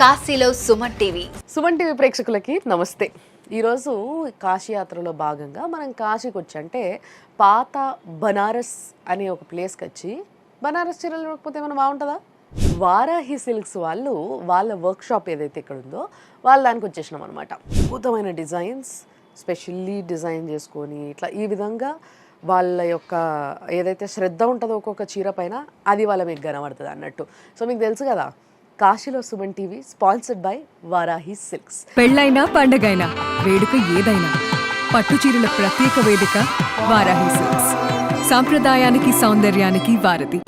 కాశీలో Suman TV. Suman TV ప్రేక్షకులకి నమస్తే. ఈరోజు కాశీ యాత్రలో భాగంగా మనం కాశీకి వచ్చి అంటే పాత బనారస్ అనే ఒక ప్లేస్కి వచ్చి బనారస్ చీరలు లేకపోతే ఏమైనా బాగుంటుందా? వారాహి సిల్క్స్ వాళ్ళు వాళ్ళ వర్క్ షాప్ ఏదైతే ఇక్కడ ఉందో వాళ్ళ దానికి వచ్చేసినాం అనమాట అద్భుతమైన డిజైన్స్ స్పెషల్లీ డిజైన్ చేసుకొని ఇట్లా ఈ విధంగా వాళ్ళ యొక్క ఏదైతే శ్రద్ధ ఉంటుందో ఒక్కొక్క చీర పైన అది వాళ్ళ మీకు కనబడుతుంది అన్నట్టు. సో మీకు తెలుసు కదా కాశీలో Suman TV sponsored by Varahi silks. పెళ్ళైనా పండగైనా వేడుక ఏదైనా పట్టు చీరల ప్రత్యేక వేదిక వారాహి సిల్క్స్. సాంప్రదాయానికి సౌందర్యానికి వారధి.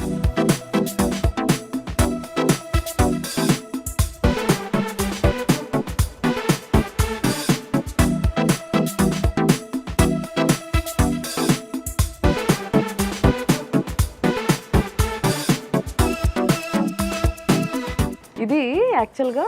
యాక్చువల్గా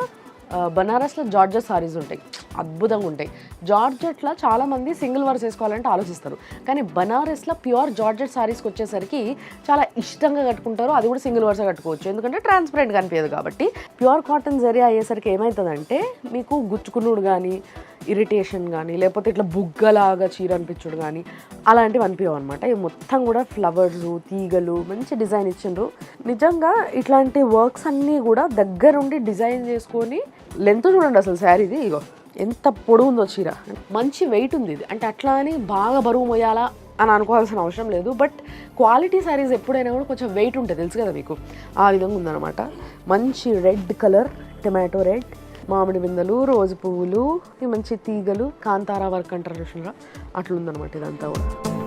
uh, బనారస్లో జార్జెస్ సారీస్ ఉంటాయి. అద్భుతంగా ఉంటాయి జార్జెట్లో చాలామంది సింగిల్ వర్స్ వేసుకోవాలంటే ఆలోచిస్తారు. కానీ బనారస్లో ప్యూర్ జార్జెట్ సారీస్కి వచ్చేసరికి చాలా ఇష్టంగా కట్టుకుంటారు. అది కూడా సింగిల్ వర్స్ కట్టుకోవచ్చు. ఎందుకంటే ట్రాన్స్పరెంట్ కనిపించదు కాబట్టి. ప్యూర్ కాటన్ జరీ అయ్యేసరికి ఏమవుతుందంటే మీకు గుచ్చుకున్నాడు కానీ ఇరిటేషన్ కానీ లేకపోతే ఇట్లా బుగ్గలాగా చీర అనిపించుడు కానీ అలాంటివి అనిపించవు అనమాట ఇవి మొత్తం కూడా ఫ్లవర్స్ తీగలు మంచి డిజైన్ ఇచ్చిండ్రు. నిజంగా ఇట్లాంటి వర్క్స్ అన్నీ కూడా దగ్గరుండి డిజైన్ చేసుకొని లెంత్ చూడండి అసలు శారీది. ఇగో. ఎంత పొడవు ఉందో చీర. మంచి వెయిట్ ఉంది ఇది. అంటే అట్లా అని బాగా బరువు మోయాలా అని అనుకోవాల్సిన అవసరం లేదు. బట్ క్వాలిటీ శారీస్ ఎప్పుడైనా కూడా కొంచెం వెయిట్ ఉంటుంది తెలుసు కదా మీకు. ఆ విధంగా ఉందన్నమాట. మంచి రెడ్ కలర్ టొమాటో రెడ్ మామిడి బిందెలు రోజు పువ్వులు ఈ మంచి తీగలు కాంతారా వర్క్ అంటారు చూసినారా? అట్లా ఉందన్నమాట ఇదంతా కూడా.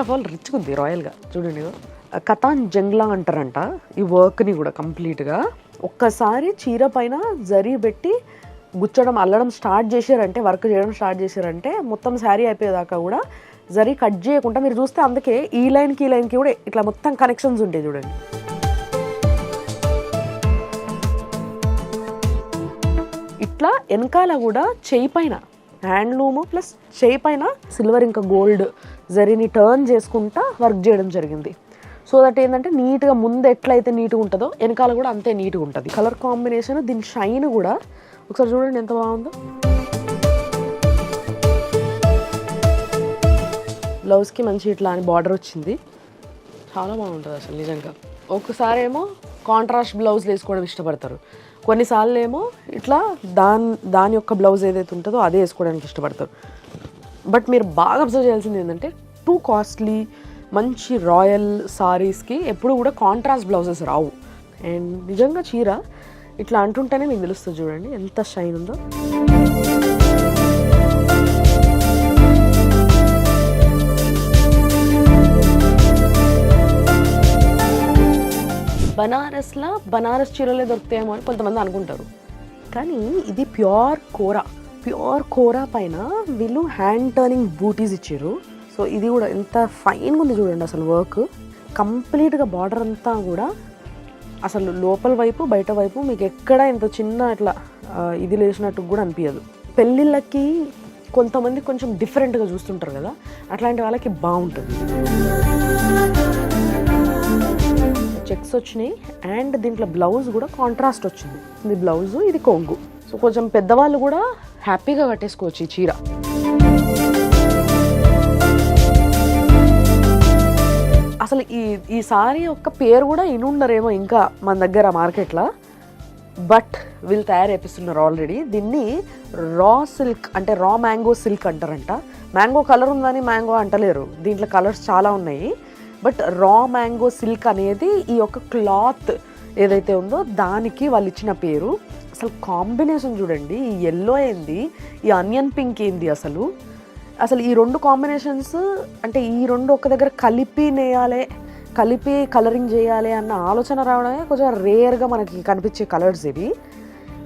ఫస్ట్ ఆఫ్ ఆల్ రిచ్ ఉంది రాయల్గా చూడండి కథాన్ జంగ్లా అంటారంట ఈ వర్క్ని కూడా కంప్లీట్గా ఒక్కసారి చీర పైన జరీ పెట్టి గుచ్చడం అల్లడం స్టార్ట్ చేశారంటే వర్క్ చేయడం స్టార్ట్ చేశారంటే మొత్తం శారీ అయిపోయేదాకా కూడా జరీ కట్ చేయకుండా మీరు చూస్తే అందుకే ఈ లైన్కి ఈ లైన్కి కూడా ఇట్లా మొత్తం కనెక్షన్స్ ఉంటాయి చూడండి. ఇట్లా వెనకాల కూడా చేయి పైన హ్యాండ్లూమ్ ప్లస్ చేయి పైన సిల్వర్ ఇంకా గోల్డ్ జరీని టర్న్ చేసుకుంటా వర్క్ చేయడం జరిగింది. సో దట్ ఏంటంటే నీట్గా ముందు ఎట్లయితే నీట్గా ఉంటుందో వెనకాల కూడా అంతే నీట్గా ఉంటుంది. కలర్ కాంబినేషన్ దీని షైన్ కూడా. ఒకసారి చూడండి ఎంత బాగుందో. బ్లౌజ్కి మంచి ఇట్లా అని బార్డర్ వచ్చింది. చాలా బాగుంటుంది అసలు నిజంగా. ఒకసారి ఏమో కాంట్రాస్ట్ బ్లౌజ్ వేసుకోవడం ఇష్టపడతారు. కొన్నిసార్లు ఏమో ఇట్లా దాని దాని యొక్క బ్లౌజ్ ఏదైతే ఉంటుందో అదే వేసుకోవడానికి ఇష్టపడతారు. బట్ మీరు బాగా అబ్జర్వ్ చేయాల్సింది ఏంటంటే టూ కాస్ట్లీ మంచి రాయల్ సారీస్కి ఎప్పుడు కూడా కాంట్రాస్ట్ బ్లౌజెస్ రావు. అండ్ నిజంగా చీర ఇట్లా అంటుంటేనే మీకు తెలుస్తుంది చూడండి ఎంత షైన్ ఉందో. బనారస్లో బనారస్ చీరలే దొరుకుతాయేమో అని కొంతమంది అనుకుంటారు. కానీ ఇది ప్యూర్ కూర. ప్యూర్ కోరా పైన వీళ్ళు హ్యాండ్ టర్నింగ్ బూటీస్ ఇచ్చారు. సో ఇది కూడా ఎంత ఫైన్గా ఉంది చూడండి అసలు వర్క్. కంప్లీట్గా బార్డర్ అంతా కూడా అసలు లోపల వైపు బయట వైపు మీకు ఎక్కడ ఇంత చిన్న ఇట్లా ఇది లేచినట్టు కూడా అనిపించదు పెళ్ళిళ్ళకి కొంతమంది కొంచెం డిఫరెంట్గా చూస్తుంటారు కదా? అట్లాంటి వాళ్ళకి బాగుంటుంది. చెక్స్ వచ్చినాయి అండ్ దీంట్లో బ్లౌజ్ కూడా కాంట్రాస్ట్ వచ్చింది. ఇది బ్లౌజ్ ఇది కొంగు. సో కొంచెం పెద్దవాళ్ళు కూడా హ్యాపీగా కట్టేసుకోవచ్చు ఈ చీర. అసలు ఈ ఈ సారీ యొక్క పేరు కూడా ఇనుండరేమో ఇంకా మన దగ్గర మార్కెట్లో. బట్ వీళ్ళు తయారు చేపిస్తున్నారు ఆల్రెడీ దీన్ని రా సిల్క్ అంటే రా మ్యాంగో సిల్క్ అంటారంట. మ్యాంగో కలర్ ఉందని మ్యాంగో అంటలేరు. దీంట్లో కలర్స్ చాలా ఉన్నాయి. బట్ రా మ్యాంగో సిల్క్ అనేది ఈ యొక్క క్లాత్ ఏదైతే ఉందో దానికి వాళ్ళు ఇచ్చిన పేరు. అసలు కాంబినేషన్ చూడండి ఈ ఎల్లో ఏంది ఈ అనియన్ పింక్ ఏంది అసలు. అసలు ఈ రెండు కాంబినేషన్స్ అంటే ఈ రెండు ఒక దగ్గర కలిపి నేయాలి కలిపి కలరింగ్ చేయాలి అన్న ఆలోచన రావడమే కొంచెం రేర్గా మనకి కనిపించే కలర్స్ ఇవి.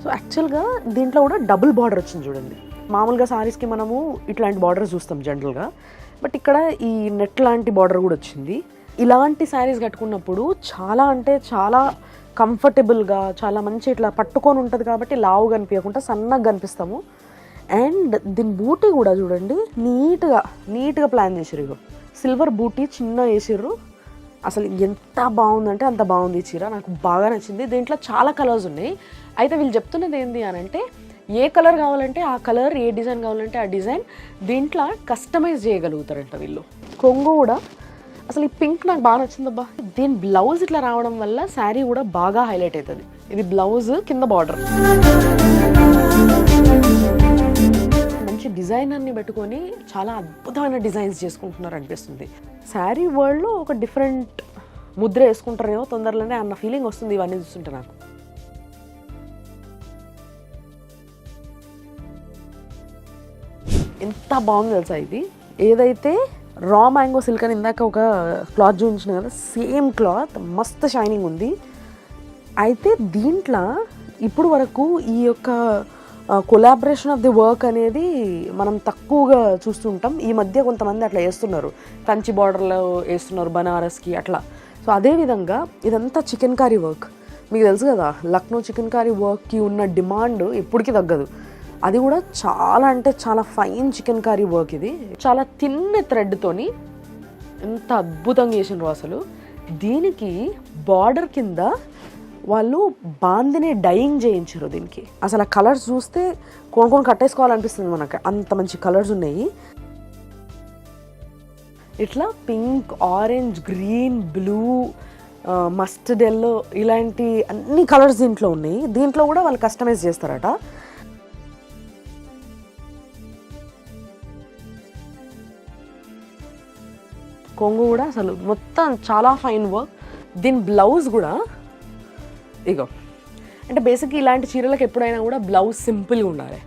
సో యాక్చువల్గా దీంట్లో కూడా డబుల్ బార్డర్ వచ్చింది చూడండి. మామూలుగా సారీస్కి మనము ఇట్లాంటి బార్డర్స్ చూస్తాం జనరల్గా బట్ ఇక్కడ ఈ నెట్ లాంటి బార్డర్ కూడా వచ్చింది. ఇలాంటి శారీస్ కట్టుకున్నప్పుడు చాలా అంటే చాలా కంఫర్టబుల్గా చాలా మంచి ఇట్లా పట్టుకొని ఉంటుంది కాబట్టి లావు కనిపించకుండా సన్నగా కనిపిస్తాము. అండ్ దీని బూటీ కూడా చూడండి నీట్గా నీట్గా ప్లాన్ చేసారు ఇగో. సిల్వర్ బూటీ చిన్న వేసిర్రు. అసలు ఎంత బాగుందంటే అంత బాగుంది చీర. నాకు బాగా నచ్చింది. దీంట్లో చాలా కలర్స్ ఉన్నాయి. అయితే వీళ్ళు చెప్తున్నది ఏంటి అని అంటే ఏ కలర్ కావాలంటే ఆ కలర్ ఏ డిజైన్ కావాలంటే ఆ డిజైన్ దీంట్లో కస్టమైజ్ చేయగలుగుతారంట వీళ్ళు. కొంగు కూడా అసలు ఈ పింక్ నాకు బాగా నచ్చిందబ్బా. దీని బ్లౌజ్ ఇట్లా రావడం వల్ల శారీ కూడా బాగా హైలైట్ అవుతుంది. ఇది బ్లౌజ్ కింద బార్డర్. మంచి డిజైనర్ని పెట్టుకొని చాలా అద్భుతమైన డిజైన్స్ చేసుకుంటున్నారు అనిపిస్తుంది. శారీ వరల్డ్లో ఒక డిఫరెంట్ ముద్ర వేసుకుంటారేమో తొందరలోనే అన్న ఫీలింగ్ వస్తుంది ఇవన్నీ చూస్తుంటే నాకు. ఎంత బాగుంది తెలుసా ఇది? ఏదైతే రా మ్యాంగో సిల్క్ అని ఇందాక ఒక క్లాత్ చూపించిన కదా సేమ్ క్లాత్ మస్త్ షైనింగ్ ఉంది. అయితే దీంట్లో ఇప్పుడు వరకు ఈ యొక్క కొలాబరేషన్ ఆఫ్ ది వర్క్ అనేది మనం తక్కువగా చూస్తుంటాం ఈ మధ్య కొంతమంది అట్లా వేస్తున్నారు కంచి బార్డర్లో వేస్తున్నారు బనారస్కి అట్లా. సో అదేవిధంగా ఇదంతా చికెన్ కర్రీ వర్క్ మీకు తెలుసు కదా లక్నో చికెన్ కర్రీ వర్క్కి ఉన్న డిమాండ్ ఎప్పటికీ తగ్గదు. అది కూడా చాలా అంటే చాలా ఫైన్ చికెన్ కర్రీ వర్క్ ఇది. చాలా తిన్న థ్రెడ్తోని ఎంత అద్భుతంగా చేసినారు అసలు. దీనికి బార్డర్ కింద వాళ్ళు బాందిని డైయింగ్ చేయించారు దీనికి. అసలు ఆ కలర్స్ చూస్తే కొనుక్కొని కట్టేసుకోవాలనిపిస్తుంది మనకు. అంత మంచి కలర్స్ ఉన్నాయి. ఇట్లా pink orange green blue mustard yellow ఇలాంటి అన్ని కలర్స్ దీంట్లో ఉన్నాయి. దీంట్లో కూడా వాళ్ళు కస్టమైజ్ చేస్తారట. కొంగు కూడా అసలు మొత్తం చాలా ఫైన్ వర్క్. దీని బ్లౌజ్ కూడా ఇగో. అంటే బేసిక్ ఇలాంటి చీరలకు ఎప్పుడైనా కూడా బ్లౌజ్ సింపుల్గా ఉండాలి.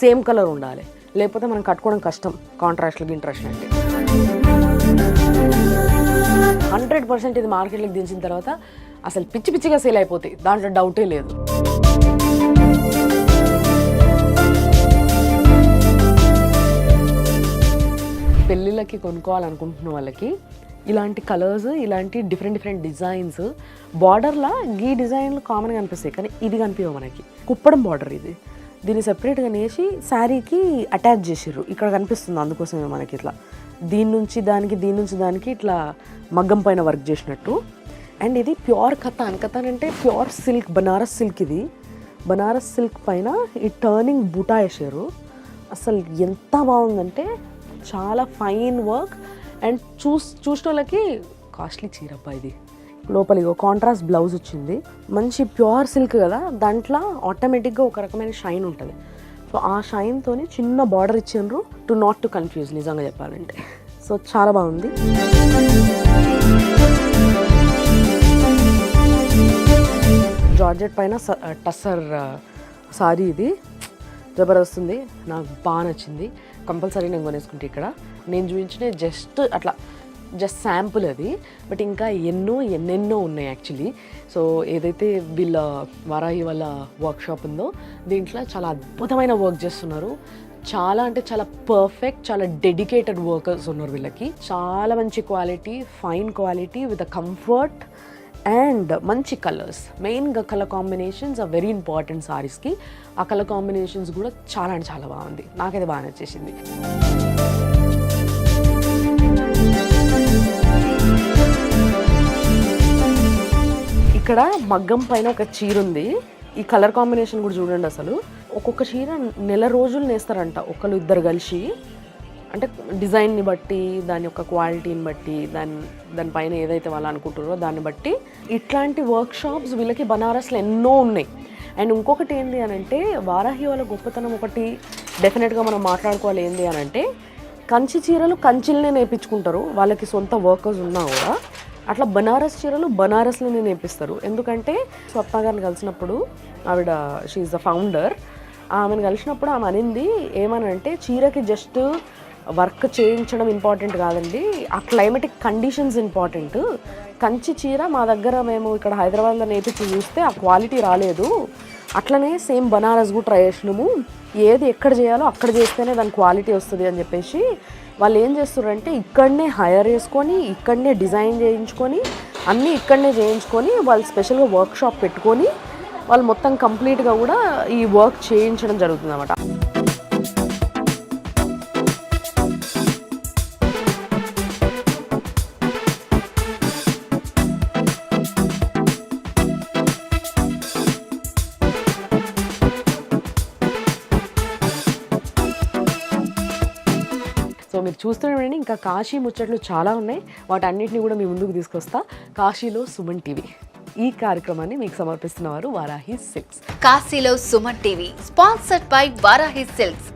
సేమ్ కలర్ ఉండాలి. లేకపోతే మనం కట్టుకోవడం కష్టం. కాంట్రాక్ట్లకి ఇంట్రెస్ట్ అంటే. హండ్రెడ్ పర్సెంట్ ఇది మార్కెట్లోకి దించిన తర్వాత అసలు పిచ్చి పిచ్చిగా సేల్ అయిపోతాయి. దాంట్లో డౌటే లేదు. పెళ్ళిళ్ళకి కొనుక్కోవాలనుకుంటున్న వాళ్ళకి ఇలాంటి కలర్స్ ఇలాంటి డిఫరెంట్ డిఫరెంట్ డిజైన్స్ బార్డర్లా ఈ డిజైన్లు కామన్గా కనిపిస్తాయి కానీ ఇది కనిపించవు మనకి. కుప్పడం బార్డర్ ఇది. దీన్ని సెపరేట్గా నేసి శారీకి అటాచ్ చేసిర్రు. ఇక్కడ కనిపిస్తుంది అందుకోసమే మనకి ఇట్లా. దీని నుంచి దానికి దీని నుంచి దానికి ఇట్లా మగ్గం పైన వర్క్ చేసినట్టు. అండ్ ఇది ప్యూర్ కథాన్ కథాన్ అంటే ప్యూర్ సిల్క్ బనారస్ సిల్క్ ఇది. బనారస్ సిల్క్ పైన ఈ టర్నింగ్ బూటా వేసారు అసలు ఎంత బాగుందంటే చాలా ఫైన్ వర్క్. అండ్ చూస్ చూసిన వాళ్ళకి కాస్ట్లీ చీరప్ప ఇది. లోపలిగో కాంట్రాస్ట్ బ్లౌజ్ వచ్చింది. మంచి ప్యూర్ సిల్క్ కదా. దాంట్లో ఆటోమేటిక్గా ఒక రకమైన షైన్ ఉంటుంది. సో ఆ షైన్తోని చిన్న బార్డర్ ఇచ్చిండ్రు టు నాట్ టు కన్ఫ్యూజ్ నిజంగా చెప్పాలంటే. సో చాలా బాగుంది. జార్జెట్ పైన టస్సర్ సారీ ఇది. జబర్దస్త్ ఉంది నాకు బాగా నచ్చింది. కంపల్సరీ నేను కొనేసుకుంటే ఇక్కడ. నేను చూపించిన జస్ట్ అట్లా జస్ట్ శాంపుల్ అది. బట్ ఇంకా ఎన్నో ఎన్నెన్నో ఉన్నాయి యాక్చువల్లీ. సో ఏదైతే వీళ్ళ వరాయి వాళ్ళ వర్క్షాప్ ఉందో దీంట్లో చాలా అద్భుతమైన వర్క్ చేస్తున్నారు. చాలా అంటే చాలా పర్ఫెక్ట్ చాలా డెడికేటెడ్ వర్కర్స్ ఉన్నారు వీళ్ళకి. చాలా మంచి quality fine quality with a comfort. And మంచి కలర్స్ మెయిన్గా colour combinations are very important సారీస్కి ఆ కలర్ కాంబినేషన్స్ కూడా చాలా అంటే చాలా బాగుంది. నాకైతే బాగా నచ్చేసింది. ఇక్కడ మగ్గం పైన ఒక చీర ఉంది. ఈ కలర్ కాంబినేషన్ కూడా చూడండి అసలు. ఒక్కొక్క చీర నెల రోజులు నేస్తారంట. ఒకళ్ళు ఇద్దరు కలిసి. అంటే డిజైన్ని బట్టి దాని యొక్క క్వాలిటీని బట్టి దాని దానిపైన ఏదైతే వాళ్ళు అనుకుంటారో దాన్ని బట్టి ఇట్లాంటి వర్క్ షాప్స్ వీళ్ళకి బనారస్లో ఎన్నో ఉన్నాయి. అండ్ ఇంకొకటి ఏంటి అని అంటే వారాహి వాళ్ళ గొప్పతనం ఒకటి డెఫినెట్గా మనం మాట్లాడుకోవాలి ఏంటి అని అంటే కంచి చీరలు కంచిల్నే నేర్పించుకుంటారు. వాళ్ళకి సొంత వర్కర్స్ ఉన్నా కూడా అట్లా బనారస్ చీరలు బనారస్లోనే నేర్పిస్తారు. ఎందుకంటే స్వప్న గారిని కలిసినప్పుడు ఆవిడ షీఈ్ ద ఫౌండర్ ఆమెను కలిసినప్పుడు ఆమె అనింది ఏమనంటే చీరకి జస్ట్ వర్క్ చేయించడం ఇంపార్టెంట్ కాదండి. ఆ క్లైమేటిక్ కండిషన్స్ ఇంపార్టెంట్. కంచి చీర మా దగ్గర మేము ఇక్కడ హైదరాబాద్లో నేర్పించి చూస్తే ఆ క్వాలిటీ రాలేదు. అట్లనే సేమ్ బనారస్ కూడా ట్రై చేసినాము. ఏది ఎక్కడ చేయాలో అక్కడ చేస్తేనే దాని క్వాలిటీ వస్తుంది అని చెప్పేసి వాళ్ళు ఏం చేస్తారంటే ఇక్కడనే హైర్ చేసుకొని ఇక్కడనే డిజైన్ చేయించుకొని అన్నీ ఇక్కడనే చేయించుకొని వాళ్ళు స్పెషల్గా వర్క్షాప్ పెట్టుకొని వాళ్ళు మొత్తం కంప్లీట్గా కూడా ఈ వర్క్ చేయించడం జరుగుతుంది అన్నమాట మీరు చూస్తూనే ఉండండి. ఇంకా కాశీ ముచ్చట్లు చాలా ఉన్నాయి. వాటన్నిటిని కూడా మీ ముందుకు తీసుకొస్తా. కాశీలో సుమన్ టీవీ. ఈ కార్యక్రమాన్ని మీకు సమర్పిస్తున్నవారు వారాహి సిల్క్స్. కాశీలో Suman TV sponsored by Varahi silks.